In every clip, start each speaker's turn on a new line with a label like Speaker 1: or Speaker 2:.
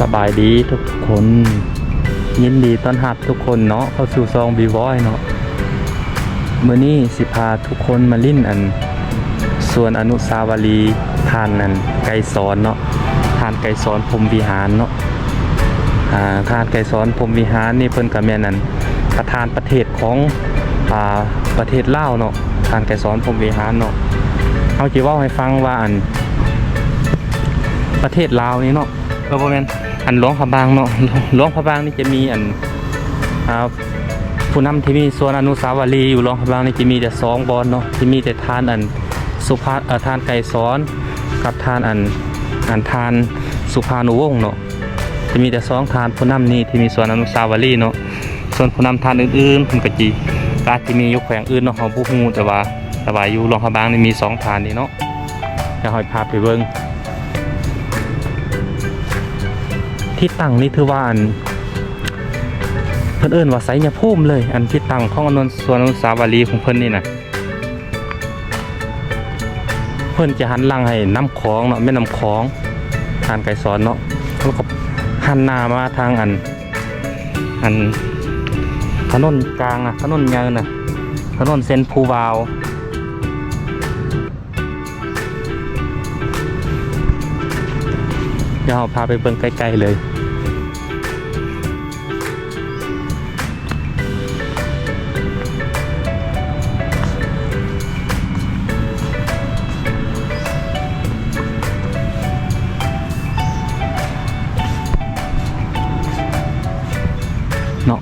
Speaker 1: สบายดีทุกคน ยินดีต้อนรับทุกคนเนาะเข้าสู่ซองบีวอยเนาะเมื้อนี้สิพาทุกคนมาลิ้นอัน ส่วนอนุสาวรีย์ทานนันไก่สอนเนาะทานไก่สอนพรมวิหารเนาะอ่าทานไก่สอนพรมวิหารนี่เพิ่นก็แม่นนั่นประธานประเทศของอ่าประเทศลาวเนาะทานไก่สอนพรมวิหารเนาะเอาสิเว้าให้ฟังว่าอัน ประเทศลาวนี่เนาะ ก็บ่แม่นอันหลวงพระบางเนาะหลวงพระบางนี่จะมีอันผู้นำที่มีส่วนอนุสาวรีย์อยู่หลวงพระบางนี่จะมีแต่สองบอนเนาะที่มีแต่ทานอันสุภาอ่อทานไก่ซ้อนกับทานอันอันทานสุภานุวงศ์เนาะจะมีแต่สองทานผู้นำนี่ที่มีส่วนอนุสาวรีย์เนาะส่วนผู้นำทานอื่นๆเพิ่นก็จีกาจจะมียกแขวงอื่นเนาะเฮาบ่ฮู้แต่ว่าแต่ว่าอยู่หลวงพระบางนี่มีสองทานนี่เนาะเดี๋ยพาไปเบิ่ง ที่ตั้งนี่ถือว่าอันเพิ่นเอิ้นว่าไสยภูมิเลย อันที่ตั้งของอนนสวนอนุสาวรีย์ของเพิ่นนี่นะเพิ่นจะหันหลังให้น้ำคลองเนาะแม่น้ำคลองทานไก่สอนเนาะแล้วก็หันหน้ามาทางอัน อันถนนกลางอะถนนใหญ่น่ะถนนเส้นภูวาว เดี๋ยวเราพาไปเบิ่งใกล้ๆเลย เนาะ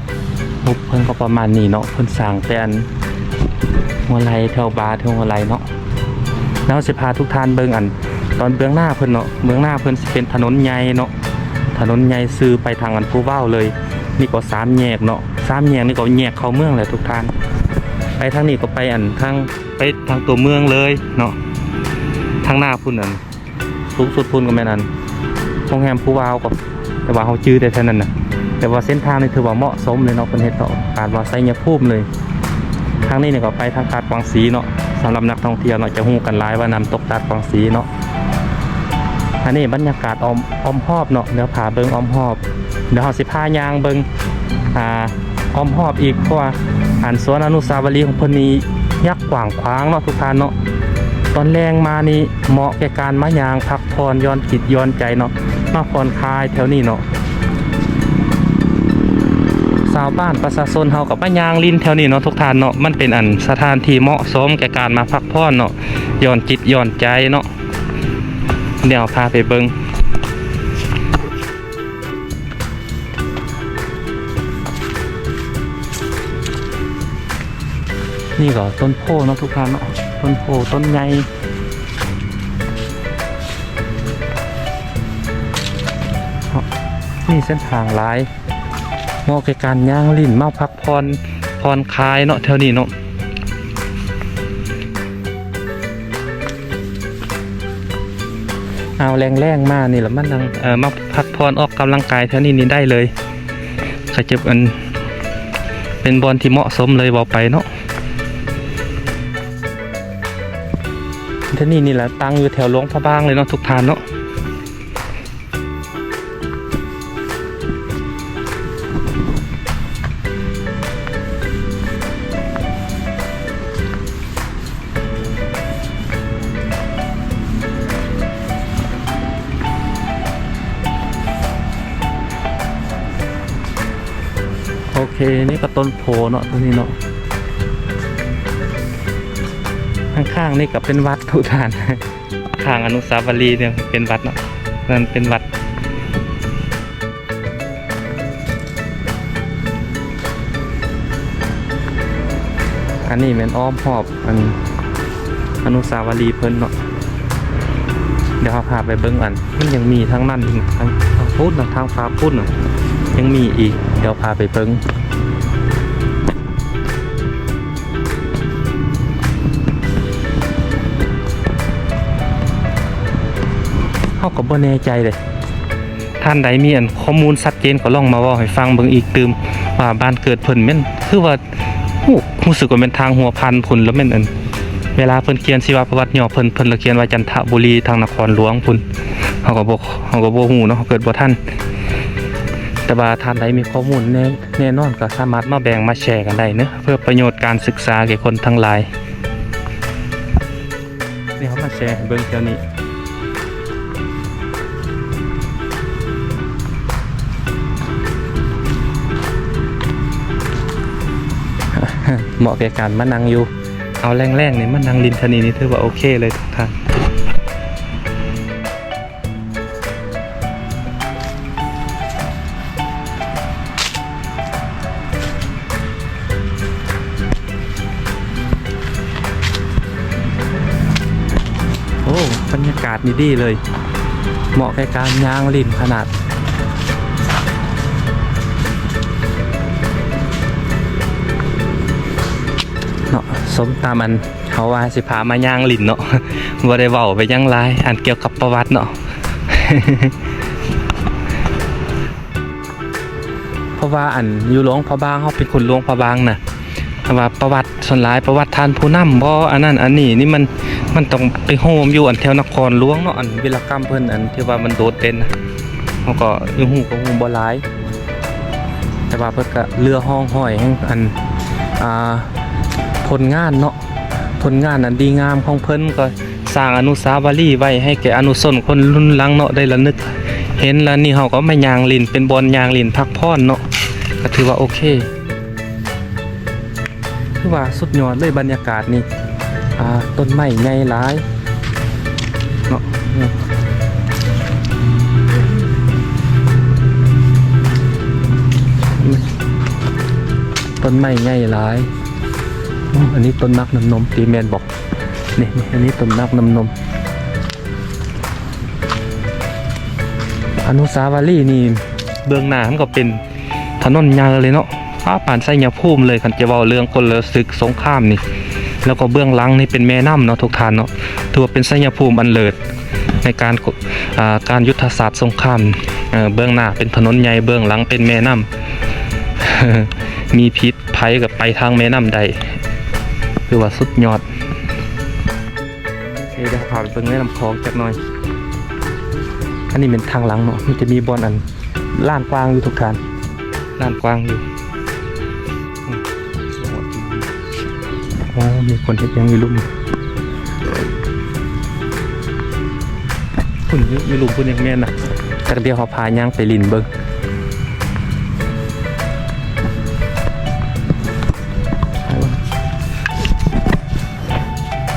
Speaker 1: มุกเพิ่นก็ประมาณนี้เนาะเพิ่นสร้างแต่อันหัวไหลแถวบาร์แถวหัวไหลเนาะแล้วสิพาทุกท่านเบิ่งอัน ตอนเบื้องหน้าเพิ่นเนาะเบื้องหน้าเพิ่นเป็นถนนใหญ่เนาะถนนใหญ่ซื้อไปทางอันผู้เว้าเลย นี่ก็สามแยกเนาะสามแยกนี่ก็แยกเข้าเมืองแหละทุกท่าน ไปทางนี้ก็ไปอันทางไปทางตัวเมืองเลยเนาะทางหน้าพุ่นอันสูงสุดพุ่นก็แม่นอันโรงแรมผู้เว้าก็แต่ว่าเขาจื้อได้เท่านั้นนะแต่ว่าเส้นทางนี่ถือว่าเหมาะสมเลยเนาะเป็นเฮ็ดต่อการว่าไซยภูมิเลยทางนี้เนี่ยก็ไปทางกาดกวางสีเนาะสำหรับนักท่องเที่ยวเนาะจะฮู้กันหลายว่าน้ำตกกาดกวางสีเนาะ อันนี้บรรยากาศอมอมหอบเนาะเดี๋ยวพาเบิงอมหอบเดี๋ยวเฮาสิพายางเบิงอ่าอมหอบอีกเพราะว่าอันสวนอนุสาวรีย์ของพนียักษ์กว้างขวางเนาะทุกท่านเนาะตอนแรงมานี่เหมาะแก่การมายางพักผ่อนย้อนจิตย้อนใจเนาะมาผ่อนคลายแถวนี้เนาะชาวบ้านประชาชนเฮากับป้ายางลินแถวนี้เนาะทุกท่านเนาะมันเป็นอันสถานที่เหมาะสมแก่การมาพักผ่อนเนาะย่อนจิตย่อนใจเนาะ เดี๋ยวพาไปเบิงนี่ก็ต้นโพเนาะทุกท่านเนาะต้นโพต้นใหญ่นี่เส้นทางลายมาะแกการย่างลิ้นมาพักผ่อนผ่อนคลายเนาะแถวนี้เนาะ เอาแรงแรงๆมากนี่แหละมันดังเอ่อมาพักผ่อนออกกำลังกายแถวนี้นี่ได้เลยขจะเป็นเป็นบอลที่เหมาะสมเลยบอกไปเนาะท่านี้นี่แหละตั้งอยู่แถวหลวงพระบางเลยเนาะทุกทานเนาะ เค นี่ก็ต้นโพเนาะตัวนี้เนาะข้างๆนี่ก็เป็นวัดทุทานข้างอนุสาวรีย์เนี่ยเป็นวัดเนาะนั่นเป็นวัดอันนี้เป็นอ้อมหอบอันอนุสาวรีย์เพิ่นเนาะเดี๋ยวเราพาไปเบิ้งอันมันยังมีทั้งนั้นอีกทั้งทางพุทธนะทางฟ้าพุทธนะ ยังมีอีก เดี๋ยวพาไปเบิ้งเขาก็บ่แน่ใจเลยท่านใดมีอันข้อมูลชัดเจนก็ลองมาว่าให้ฟังเบิ่งอีกตืมว่าบ้านเกิดเพิ่นแม่นคือว่าโอ้รู้สึกว่าเป็นทางหัวพันพุ่นแล้วแม่นอัน เวลาเพิ่นเขียนชีวประวัติย่อเพิ่นเพิ่นละเขียนว่าจันทบุรีทางนครหลวงพุ่นเฮาก็บ่เฮาก็บ่ฮู้เนาะเกิดบ่ทัน แต่ว่าท่านใดมีข้อมูลแน่แน่นอนก็สามารถมาแบ่งมาแชร์กันได้เนอะเพื่อประโยชน์การศึกษาแก่คนทั้งหลายนี่เขามาแชร์ให้เบิ่งเท่านี้เหมาะแก่การมานั่งอยู่ เอาแรงๆนี่มานั่งริมทะนีนี่ถือว่าโอเคเลยทุกท่านากาศนี่ดีเลย เหมาะแก่การย่างริมขนาด เนาะสมตามอันเขาว่าสิพามาย่างลินเนาะบ่ได้เว้าไปย่างไรอันเกี่ยวกับประวัติเนาะเพราะว่าอันอยู่หลวงพระบางเขาเป็นคนหลวงพระบางนะแต่ว่าประวัติส่วนหลายประวัติทานผู้นำบ่อันนั้นอันนี้นี่มัน มันต้องไปโฮมอยู่อันแถวนครหลวงเนาะอันวิรกรรมเพิ่นอันที่ว่ามันโดดเด่นนะเขาก็อยู่ฮู้ก็ฮู้บ่หลาย แต่ว่าเพิ่นก็เรือห้องห้อยแห่งอันอ่าผลงานเนาะผลงานอันดีงามของเพิ่นก็สร้างอนุสาวรีย์ไว้ให้แก่อนุชนคนรุ่นหลังเนาะได้ระลึก เห็นแล้วนี่เฮาก็ไมายางลินเป็นบอลยางลินพักพรเนาะก็ถือว่าโอเค คือว่าสุดยอดเลยบรรยากาศนี่ อ่าต้นไม้ใหญ่หลายเนาะต้นไม้ใหญ่หลายอันนี้ต้นนักน้ำนมตีแมนบอกนี่นี่อันนี้ต้นนักน้ำนม อนุสาวรีย์นี่เบื้องหน้ามันก็เป็นถนนยาวเลยเนาะฟ้าป่านไส้ยาภูมิเลยคันจะเว้าเรื่องคนละศึกสงครามนี่ แล้วก็เบื้องหลังนี่เป็นแม่น้ำเนาะทุกท่านเนาะถือว่าเป็นส้ยาภูมิอันเลิศในการกอ่าการยุทธศาสตร์สงครามเเบื้องหน้าเป็นถนนใหญ่เบื้องหลังเป็นแม่น้ำมีพิษภัยกับไปทางแม่น้ำใดคือว่าสุดยอดโอเคเดี๋ยวพาไปเบิ่งแม่น้ำคลองจักหน่อย อันนี้เป็นทางหลังเนาะมันจะมีบอลอันล้านกว้างอยู่ทุกท่านล้านกว้างอยู่ อ๋อมีคนเห็นยังมีลุ่มคุณมีลุ่มคุณยังแม่นนะกระเดียวเขาพาย่างไปลินเบิ่ง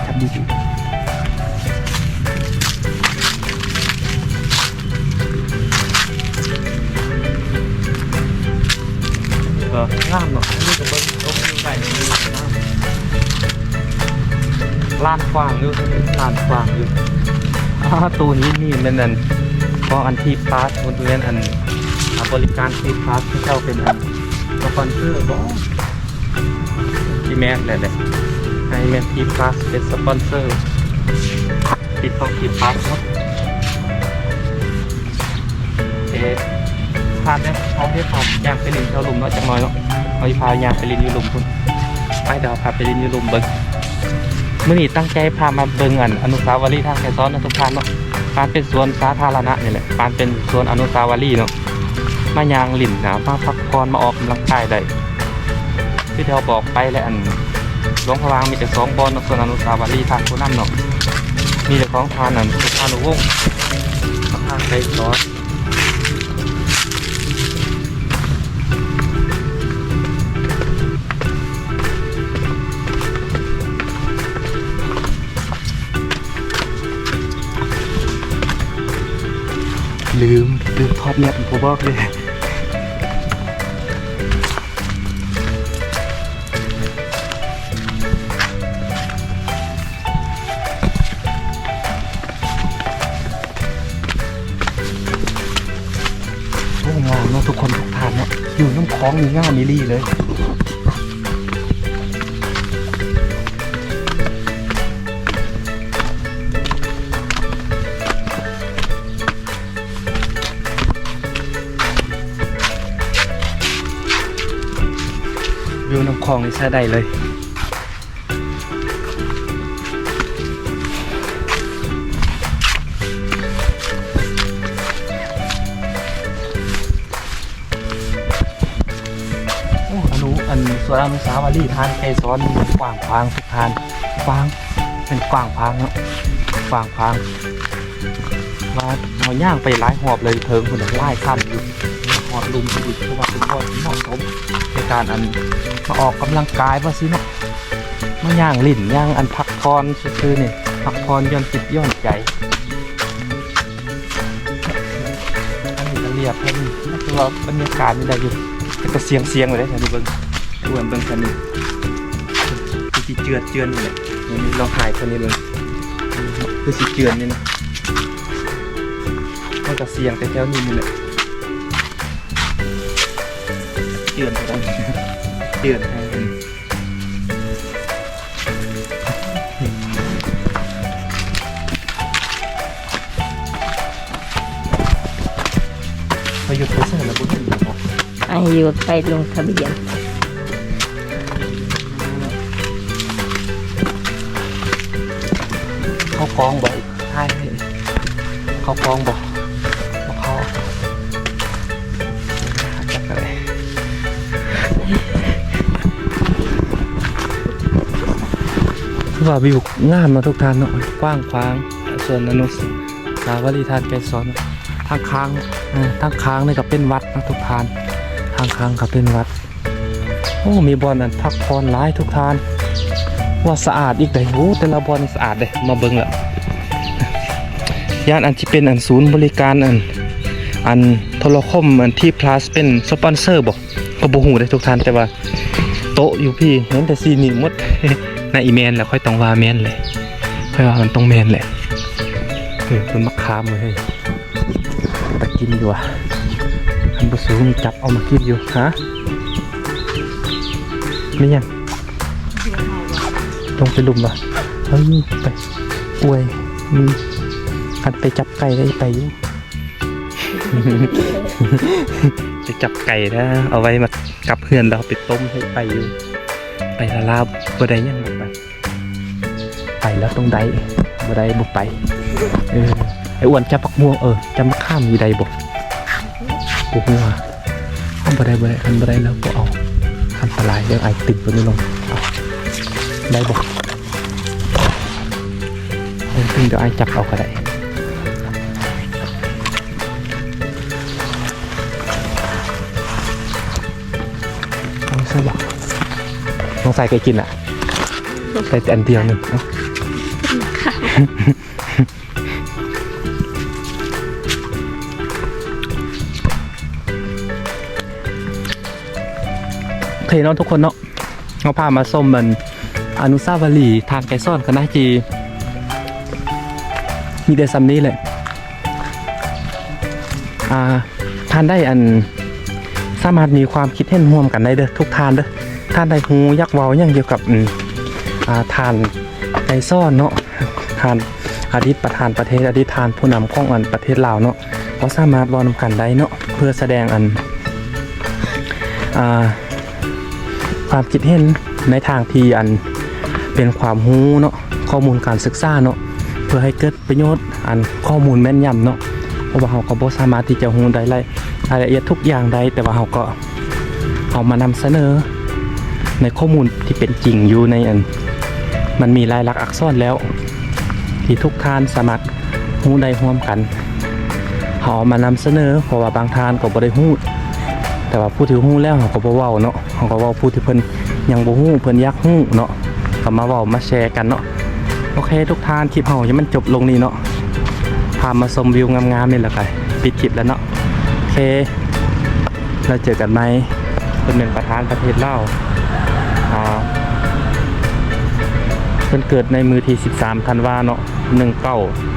Speaker 1: จับดีๆเอองามเนาะนี่ก็เบิ้งตรงนี้ไก่าม ลานกว้างอยู่ลานกว้างอยู่ตัวนี้นี่เป็นอันพราะอันที่พาสบริเวณอันอ่าบริการที่พาสที่เข้าเป็นอันสปอนเซอร์บอที่แม่แหละแหละให้แมนทีพลัสเป็นสปอนเซอร์ติดต้องทีพลัสเนาะเอ๊พาดเนี่ยเอาเทียพายางไปลินเท่าลุมเนาะจังน้อยเนาะเอาพายางไปลินอยู่ลุมคุณไปเดี๋ยวพาไปลินอยู่ลุมเบิ้ง มื่อนี้ตั้งใจพามาเบิงอันอนุสาวรีย์ทางแคซ้อนนะทุกท่านเนาะการเป็นสวนสาธารณะนี่แหละการเป็นสวนอนุสาวรีย์เนาะมายางลินนะมาพักผ่อนมาออกกำลังกายได้ที่แถวบอกไปและอันหลวงพระวางมีแต่สองบอลสวนอนุสาวรีย์ทางผู้นำเนาะมีแต่ของทานนั่นทานุวงศ์ทางไกรซอส เน็ตผมบอกเลยโอ้งามเนาะทุกคนทุกทานเนาะอยู่น้ำคล้องมีง่ามมีรี่เลย ของใชาได้เลย โอ้อนุอันสวนอนุสาวรีย์ทานไกซ้อนกวางพางสุกทานฟางเป็นกวางพางเนาะกวางพางว่าเอาย่างไปหลายหอบเลยเทิงคนไล่ข้ามอยู่ อบลุมอีกเพราะว่าเป็นหอที่เหมาะสมในการอันมาออกกำลังกายว่าสินะมาย่างลิ่นย่างอันพักผ่อนซื่อๆนี่พักผ่อนหย่อนจิตย่อนใจอันนี้ก็เรียบแค่นี้นั่คือว่าบรรยากาศนี่ได้อยู่แต่ก็เสียงเสียงเลยนะนี่เบิ้งดูอันเบิ้งคันนี้คือสิเจือเจือนนี่แหละนี่นี่ลองถ่ายคนนี้เบิ้งคือสิเจือนนี่นะมันก็เสียงแต่แถวนี้นี่แหละ เจือนไปแล้วเจือนให้เป็นพอห ว่าวิวงามนาะทุกท่านเนาะกว้างขวางส่วนอนุสาวรีย์ทานไกรสอนทางค้างทางค้างนี่ก็เป็นวัดนะทุกท่าน ทางค้างก็เป็นวัดโอ้มีบอลอันพักผ่อนหลายทุกท่าน ว่าสะอาดอีกเลยโอ้แต่ละบอลสะอาดเลยมาเบิ่งละย่านอันที่เป็นอันศูนย์บริการอันอันโทรคมอันที่พลัสเป็นสปอนเซอร์บอกก็บ่ฮู้เลยทุกท่านแต่ว่า โต๊ะอยู่พี่เห็นแต่ซีนี่มด ในอีเมนแหล้วค่อยต้องว่าแมนเลย ค่อยว่ามันต้องแมนแหละเฮ้ยมันมะขามเลยเฮ้ยตะกินอยู่อะอันบ่สูงนี่จับเอามากินอยู่ฮะไม่ยังลงไปลุมป่ะเฮ้ยไปอวยมีคันไปจับไก่ได้ไปอยู่ไปจับไก่นะเอาไว้มากับเพื่อนเราไปต้มให้ไปอยู่ ไปละลาบ่ได้ยังบ่ไปไปแล้วต้องได้บ่ได้บ่ไปเออไอ้อ้วนจับปักม่วงเออจับมะข้ามอยู่ใดบ่บ่ฮู้ว่าเอาบ่ได้บ่ได้คันบ่ได้แล้วบ่เอาคันตรายเดี๋ยวไอติดบ่ได้ลงได้บ่เพิ่งเดี๋ยวไอ้จับเอาก็ได้เอาใส่บ อกลองใส่ไปกินอะใส่แต่อันเดียวหนึ่งเนาะโอเคเนาะทุกคนเนาะเราพามาส้มมันอนุสาวรีย์ทางไกซ่อนคณะจี มีแต่ซ้ำนี้เลยอ่าท่านได้อันสามารถมีความคิดเห็นร่วมกันได้เด้อทุกทานเด้อ ท่านได้ฮูยักเว้าอย่างเกี่ยวกับท่าทานไกซ่อนเนาะทานอดีตประธานประเทศอดีตทานผู้นำของอันประเทศลาวเนาะเขาสามารถเว้านำกันได้เนาะเพื่อแสดงอันอความคิดเห็นในทางที่อันเป็นความรู้เนาะข้อมูลการศึกษาเนาะเพื่อให้เกิดประโยชน์อันข้อมูลแม่นยำเนาะเพราะว่าเราก็บ่สามารถที่จะรู้ได้รายรายละเอียดทุกอย่างได้แต่ว่าเราก็เอามานำเสนอ ในข้อมูลที่เป็นจริงอยู่ในอัน มันมีลายลักษณ์อักษรแล้ว ที่ทุกท่านสามารถรู้ได้ร่วมกันเราเอามานำเสนอเพราะว่าบางทานก็บ่ได้รู้แต่ว่าผู้ที่รู้แล้วเขาก็บ่เว้าเนาะเขาก็เว้าผู้ที่เพิ่นยังบ่รู้เพิ่นอยากรู้เนาะก็มาเว้ามาแชร์กันเนาะโอเค ทุกท่านคลิปเฮายังมันจบลงนี่เนาะพามาชมวิวงามๆนี่แหละค่ะปิดคลิปแล้วเนาะโอเคเราเจอกันไหมเป็นหนึ่งประธานประเทศเล่า อ่าเพิ่นเกิดในมือที่ 13ธันวาเนาะ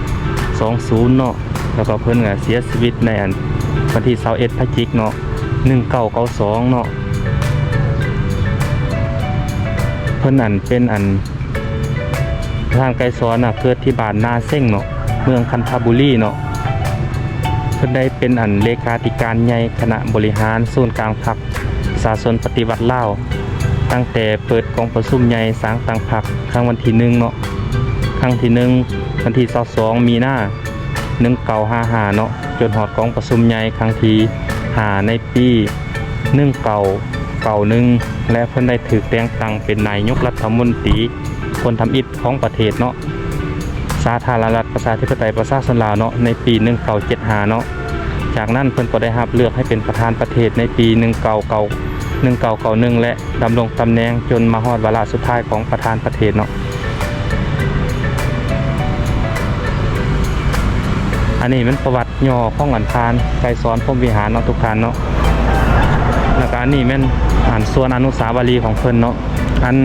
Speaker 1: 1920เนาะแล้วก็เพิ่นก็เสียชีวิตในอันวันที่21พฤศจิกเนาะ1992เนาะเพิ่นอันเป็นอันทางไกรสอนน่ะเกิดที่บ้านนาเส้งเนาะเมืองคันธบุรีเนาะเพิ่นได้เป็นอันเลขาธิการใหญ่คณะบริหารศูนย์กลางพรรคสาสนปฏิวัติลาว ตั้งแต่เปิดกองประชุมใหญ่สร้างต่างพรรครั้งวันที่หนึ่งเนาะครั้งที่หนึ่งวันที่22มีหน้า1955เก่าห่าเนาะจนหอดกองประชุมใหญ่ครั้งที่5ในปี19 1991และเพิ่นได้ถูกแต่งตั้งเป็นนายกรัฐมนตรีคนทำอิฐของประเทศเนาะสาธารณรัฐประชาธิปไตยประชาชนลาวเนาะในปี1975เก่าเจ็ดหาเนาะจากนั้นเพิ่นก็ได้รับเลือกให้เป็นประธานประเทศในปี1999 1991 และดำรงตำแหน่งจนมาฮอดวาระสุดท้ายของประธานประเทศเนาะอันนี้มันประวัติย่อข้องอันพานไกรสอนพรมวิหารเนาะทุกท่านเนาะแล้วก็อันนี้มันอ่านส่วนอนุสาวรีย์ของเพิ่นเนาะอัน